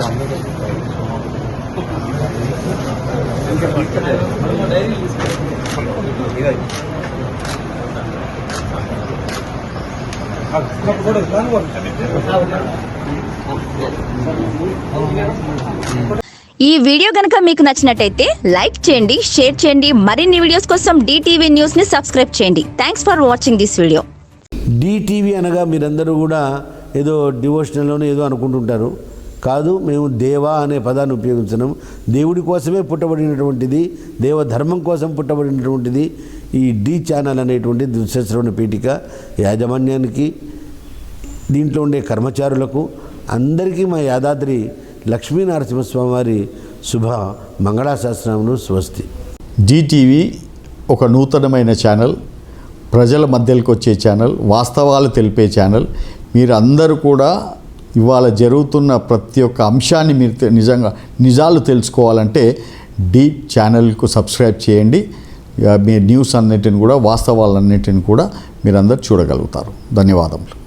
ఈ వీడియో కనుక మీకు నచ్చినట్టయితే లైక్ చేయండి షేర్ చేయండి. మరిన్ని వీడియోస్ కోసం డిటీవీ న్యూస్ని సబ్స్క్రైబ్ చేయండి. Thanks for watching this video DTV అనగా మీరందరూ కూడా ఏదో డివోషనల్లోనే ఏదో అనుకుంటుంటారు. కాదు మేము దేవా అనే పదాన్ని ఉపయోగించడం దేవుడి కోసమే పుట్టబడినటువంటిది దేవ ధర్మం కోసం పుట్టబడినటువంటిది ఈ డి ఛానల్ అనేటువంటి దుశ్శశ్రవణ పీఠిక యాజమాన్యానికి దీంట్లో ఉండే కర్మచారులకు అందరికీ మా యాదాద్రి లక్ష్మీ నరసింహస్వామి వారి శుభ మంగళాశాస్త్రమును స్వస్తి. జీటీవీ ఒక నూతనమైన ఛానల్ ప్రజల మధ్యలోకి వచ్చే ఛానల్ వాస్తవాలు తెలిపే ఛానల్. మీరు అందరూ కూడా ఇవాళ జరుగుతున్న ప్రతి ఒక్క అంశాన్ని మీరు నిజంగా నిజాలు తెలుసుకోవాలంటే డీ ఛానల్కు సబ్స్క్రైబ్ చేయండి. మీ న్యూస్ అన్నిటిని కూడా వాస్తవాలన్నిటిని కూడా మీరందరూ చూడగలుగుతారు. ధన్యవాదములు.